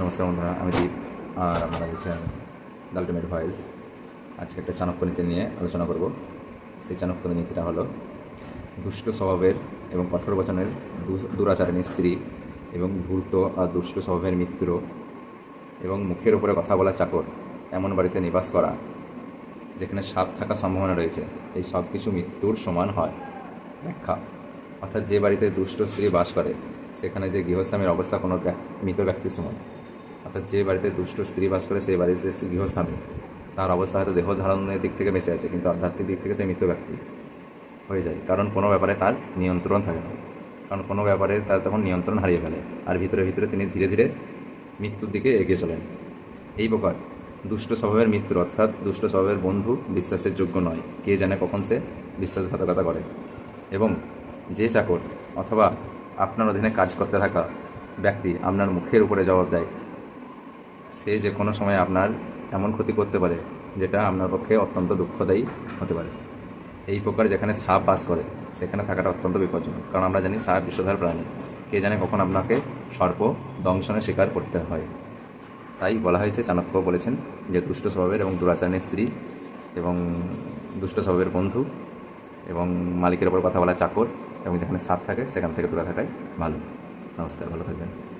নমস্কার বন্ধুরা, আমি দীপ, আর আপনারা দেখছেন আলটিমেট ভয়েস আজকে একটা চাণক্য নীতি নিয়ে আলোচনা করব। সেই চাণক্য নীতিটা হলো, দুষ্ট স্বভাবের এবং কঠোর বচনের দু- দুরাচারিণী স্ত্রী এবং ধূর্ত আর দুষ্ট স্বভাবের মিত্র এবং মুখের উপরে কথা বলা চাকর এমন বাড়িতে নিবাস করা, যেখানে সাপ থাকার সম্ভাবনা রয়েছে, এই সব কিছু মৃত্যুর সমান হয়। ব্যাখ্যা, অর্থাৎ যে বাড়িতে দুষ্ট স্ত্রী বাস করে, সেখানে যে গৃহস্বামীর অবস্থা কোনো মৃত ব্যক্তির সমান। অর্থাৎ যে বাড়িতে দুষ্ট স্ত্রী বাস করে, সেই বাড়ির যে গৃহস্বামী তার অবস্থা হয়তো দেহ ধারণের দিক থেকে বেঁচে আছে, কিন্তু আধ্যাত্মিক দিক থেকে সে মৃত ব্যক্তি হয়ে যায়। কারণ কোনো ব্যাপারে তার নিয়ন্ত্রণ থাকে না। কারণ কোনো ব্যাপারে তার তখন নিয়ন্ত্রণ হারিয়ে ফেলে আর ভিতরে ভিতরে তিনি ধীরে ধীরে মৃত্যুর দিকে এগিয়ে চলেন। এই প্রকার দুষ্ট স্বভাবের মিত্র অর্থাৎ দুষ্ট স্বভাবের বন্ধু বিশ্বাসের যোগ্য নয়, কে জানে কখন সে বিশ্বাসঘাতকতা করে। এবং যে চাকর অথবা আপনার অধীনে কাজ করতে থাকা ব্যক্তি আপনার মুখের উপরে জবাব দেয় সে যে কোনো সময় আপনার এমন ক্ষতি করতে পারে, যেটা আপনার পক্ষে অত্যন্ত দুঃখদায়ী হতে পারে। এই প্রকার যেখানে সাপ বাস করে, সেখানে থাকাটা অত্যন্ত বিপজ্জনক। কারণ আমরা জানি সাপ বিশ্বধার প্রাণী। কে জানে কখন আপনাকে সর্প দংশনের শিকার করতে হয়। তাই বলা হয়েছে, চাণক্য বলেছেন যে দুষ্ট স্বভাবের এবং দুরাচারণের স্ত্রী এবং দুষ্ট স্বভাবের বন্ধু এবং মালিকের ওপর কথা বলা চাকর এবং যেখানে সাপ থাকে, সেখান থেকে দূরে থাকাই ভালো। নমস্কার, ভালো থাকবেন।